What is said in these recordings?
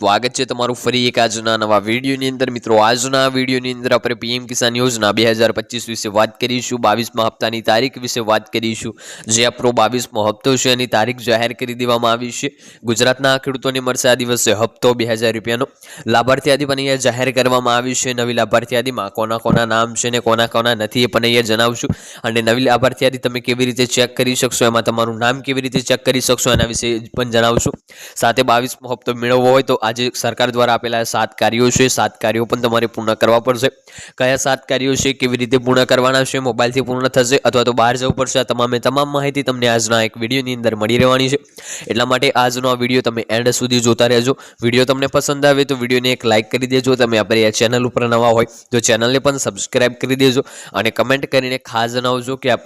સ્વાગત છે તમારું ફરી એક આજના નવા વિડીયોની અંદર. મિત્રો, આજના વિડીયોની અંદર આપણે પીએમ કિસાન યોજના બે હજાર પચીસ વિશે વાત કરીશું, બાવીસમા હપ્તાની તારીખ વિશે વાત કરીશું, જે આપણો બાવીસમો હપ્તો છે, એની તારીખ જાહેર કરી દેવામાં આવી છે. ગુજરાતના ખેડૂતોને મળશે આ દિવસે હપ્તો બે હજાર રૂપિયાનો. લાભાર્થી યાદી પણ અહીંયા જાહેર કરવામાં આવી છે. નવી લાભાર્થી યાદીમાં કોના કોના નામ છે ને કોના કોના નથી એ પણ અહીંયા જણાવશું. અને નવી લાભાર્થી યાદી તમે કેવી રીતે ચેક કરી શકશો, એમાં તમારું નામ કેવી રીતે ચેક કરી શકશો એના વિશે પણ જણાવશું. સાથે બાવીસમો હપ્તો મેળવવો હોય તો આજે સરકાર દ્વારા આપેલા સાત કાર્યો છે. સાત કાર્યો પણ તમારે પૂર્ણ કરવા પડશે. કયા સાત કાર્યો છે, કેવી રીતે પૂર્ણ કરવાના છે, મોબાઈલથી પૂર્ણ થશે અથવા તો બહાર જવું પડશે, આ તમામે તમામ માહિતી તમને આજના એક વિડીયોની અંદર મળી રહેવાની છે. એટલા માટે આજનો આ વીડિયો તમે એન્ડ સુધી જોતા રહેજો. વીડિયો તમને પસંદ આવે તો વિડીયોને એક લાઇક કરી દેજો. તમે આપણે ચેનલ ઉપર નવા હોય તો ચેનલને પણ સબસ્ક્રાઈબ કરી દેજો અને કમેન્ટ કરીને ખાસ જણાવજો કે આ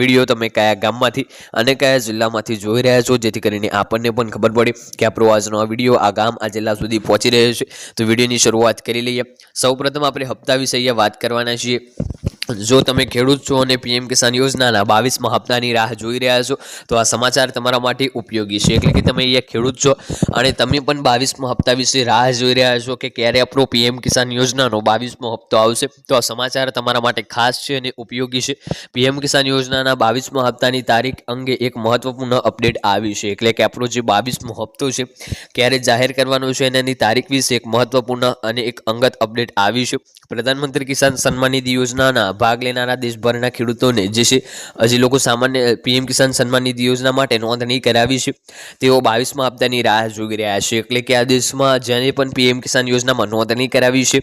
વીડિયો તમે કયા ગામમાંથી અને કયા જિલ્લામાંથી જોઈ રહ્યા છો. જેથી કરીને આપણને પણ ખબર પડે કે આ વીડિયો આ ગામ, આ જિલ્લા સુધી પહોંચી રહ્યો છે. તો વિડીયોની શરૂઆત કરી લઈએ. સૌપ્રથમ આપણે હપ્તા વિશે અહીંયા વાત કરવાના છીએ. જો તમે ખેડૂત છો અને પીએમ કિસાન યોજનાના બાવીસમાં હપ્તાની રાહ જોઈ રહ્યા છો, તો આ સમાચાર તમારા માટે ઉપયોગી છે. એટલે કે તમે અહીંયા ખેડૂત છો અને તમે પણ બાવીસમાં હપ્તા વિશે રાહ જોઈ રહ્યા છો કે ક્યારે આપણો પીએમ કિસાન યોજનાનો બાવીસમો હપ્તો આવશે. તો આ સમાચાર તમારા માટે ખાસ છે અને ઉપયોગી છે. પીએમ કિસાન યોજનાના બાવીસમા હપ્તાની તારીખ અંગે એક મહત્વપૂર્ણ અપડેટ આવી છે. એટલે કે આપણો જે બાવીસમો હપ્તો છે, ક્યારે જાહેર કરવાનો છે અને એની તારીખ વિશે એક મહત્વપૂર્ણ અને એક અંગત અપડેટ આવી છે. પ્રધાનમંત્રી કિસાન સન્માન નિધિ યોજનાના ભાગ લેનારા દેશભરના ખેડૂતોને જે છે હજી લોકો સામાન્ય પીએમ કિસાન સન્માન નિધિ યોજના માટે નોંધણી કરાવી છે, તેઓ બાવીસમાં હપ્તાની રાહ જોઈ રહ્યા છે. એટલે કે આ દેશમાં જેને પણ પીએમ કિસાન યોજનામાં નોંધણી કરાવી છે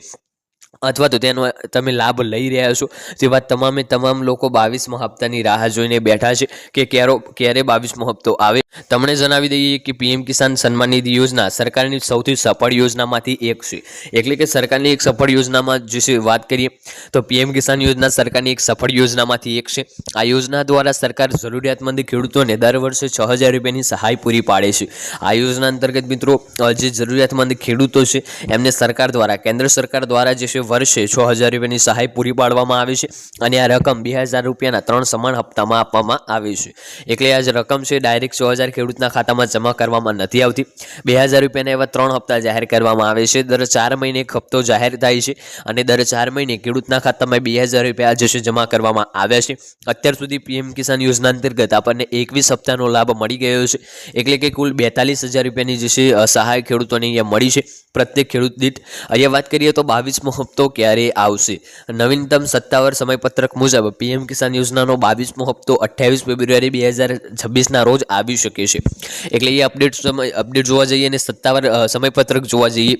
અથવા તો તેનો તમે લાભ લઈ રહ્યા છો. તેવા તમામે તમામ લોકો બાવીસમો હપ્તાની રાહ જોઈને બેઠા છે કે ક્યારો, ક્યારે બાવીસમો હપ્તો આવે. તમને જણાવી દઈએ કે પીએમ કિસાન સન્માન નિધિ યોજના સરકારની સૌથી સફળ યોજનામાંથી એક છે. એટલે કે સરકારની એક સફળ યોજનામાં જે વાત કરીએ, તો પીએમ કિસાન યોજના સરકારની એક સફળ યોજનામાંથી એક છે. આ યોજના દ્વારા સરકાર જરૂરિયાતમંદ ખેડૂતોને દર વર્ષે છ હજાર રૂપિયાની સહાય પૂરી પાડે છે. આ યોજના અંતર્ગત મિત્રો જે જરૂરિયાતમંદ ખેડૂતો છે, એમને સરકાર દ્વારા, કેન્દ્ર સરકાર દ્વારા જે છે વર્ષે છ હજાર રૂપિયાની સહાય પૂરી પાડવામાં આવે છે અને આ રકમ બે હજાર રૂપિયાના ત્રણ સમાન હપ્તામાં આપવામાં આવે છે. એટલે આ જે રકમ છે, ડાયરેક્ટ છ હજાર ખેડૂતના ખાતામાં જમા કરવામાં નથી આવતી. બે હજાર રૂપિયાના એવા ત્રણ હપ્તા જાહેર કરવામાં આવે છે. દર ચાર મહિને એક હપ્તો જાહેર થાય છે અને દર ચાર મહિને ખેડૂતના ખાતામાં બે હજાર રૂપિયા જે છે જમા કરવામાં આવ્યા છે. અત્યાર સુધી પીએમ કિસાન યોજના અંતર્ગત આપણને એકવીસ હપ્તાનો લાભ મળી ગયો છે. એટલે કે કુલ બેતાલીસ હજાર રૂપિયાની જે છે સહાય ખેડૂતોને અહીંયા મળી છે. પ્રત્યેક ખેડૂત દીઠ, અહીંયા વાત કરીએ તો બાવીસમો હપ્તો ક્યારે આવશે? નવીનતમ સત્તાવાર સમયપત્રક મુજબ પીએમ કિસાન યોજનાનો બાવીસમો હપ્તો અઠ્યાવીસ ફેબ્રુઆરી બે હજાર છવ્વીસના રોજ આવી શકે છે. એટલે એ અપડેટ સમય અપડેટ જોવા જઈએ અને સત્તાવાર સમયપત્રક જોવા જઈએ.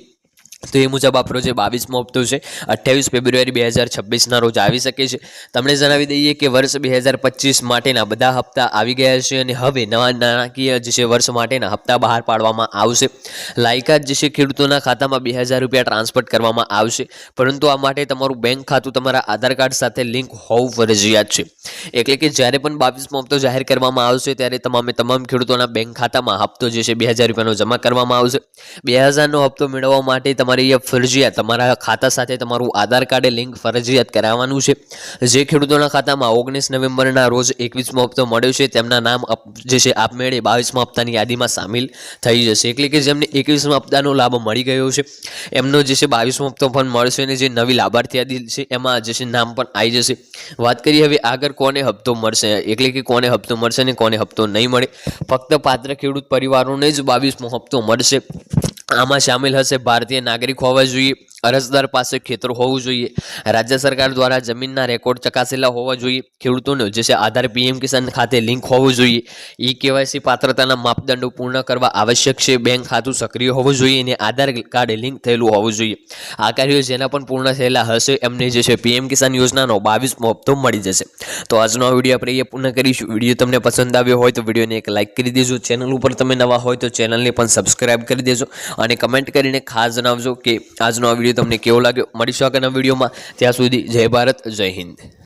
તો એ મુજબ આપણો જે બાવીસમો હપ્તો છે, અઠ્યાવીસ ફેબ્રુઆરી બે હજાર છવ્વીસના રોજ આવી શકે છે. તમને જણાવી દઈએ કે વર્ષ બે હજાર પચીસ માટેના બધા હપ્તા આવી ગયા છે અને હવે નવા નાણાકીય જે છે વર્ષ માટેના હપ્તા બહાર પાડવામાં આવશે. લાયકાત જે છે ખેડૂતોના ખાતામાં બે હજાર રૂપિયા ટ્રાન્સફર કરવામાં આવશે. પરંતુ આ માટે તમારું બેંક ખાતું તમારા આધાર કાર્ડ સાથે લિંક હોવું ફરજિયાત છે. એટલે કે જ્યારે પણ બાવીસમો હપ્તો જાહેર કરવામાં આવશે, ત્યારે તમામે તમામ ખેડૂતોના બેંક ખાતામાં હપ્તો જે છે બે હજાર રૂપિયાનો જમા કરવામાં આવશે. બે હજારનો હપ્તો મેળવવા માટે તમારે એ ફરજિયાત, તમારા ખાતા સાથે તમારું આધાર કાર્ડે લિંક ફરજિયાત કરાવવાનું છે. જે ખેડૂતોના ખાતામાં ઓગણીસ નવેમ્બરના રોજ એકવીસમો હપ્તો મળ્યો છે, તેમના નામ જે છે, આપમેળે બાવીસમા હપ્તાની યાદીમાં સામેલ થઈ જશે. એટલે કે જેમને એકવીસમા હપ્તાનો લાભ મળી ગયો છે, એમનો જે છે, બાવીસમો હપ્તો પણ મળશે અને જે નવી લાભાર્થી યાદી છે, એમાં જે છે, નામ પણ આવી જશે. વાત કરીએ હવે આગળ કોને હપ્તો મળશે? એટલે કે કોને હપ્તો મળશે અને કોને હપ્તો નહીં મળે? ફક્ત પાત્ર ખેડૂત પરિવારોને જ બાવીસમો હપ્તો મળશે. આમાં સામેલ હશે ભારતીય નાગરિક. હોવા જોઈએ અરજદાર પાસે ખેતર હોવું જોઈએ. રાજ્ય સરકાર દ્વારા જમીનના રેકોર્ડ ચકાસેલા હોવા જોઈએ. ખેડૂતોનો જે છે આધાર પીએમ કિસાન ખાતે લિંક હોવું જોઈએ. ઈ કેવાયસી પાત્રતાના માપદંડો પૂર્ણ કરવા આવશ્યક છે. બેંક ખાતું સક્રિય હોવું જોઈએ અને આધાર કાર્ડ લિંક થયેલું હોવું જોઈએ. આ કાર્યો જેના પણ પૂર્ણ થયેલા હશે, એમને જે છે પીએમ કિસાન યોજનાનો બાવીસમો હપ્તો મળી જશે. તો આજનો વીડિયો આપણે એ પૂર્ણ કરીશું. વીડિયો તમને પસંદ આવ્યો હોય તો વિડીયોને એક લાઇક કરી દેજો. ચેનલ ઉપર તમે નવા હોય તો ચેનલને પણ સબસ્ક્રાઇબ કરી દેજો અને કમેન્ટ કરીને ખાસ જણાવજો કે આજનો આ તમને કેવો લાગ્યો? મળીશું આગળના વિડીયોમાં. ત્યાં સુધી જય ભારત જય હિન્દ.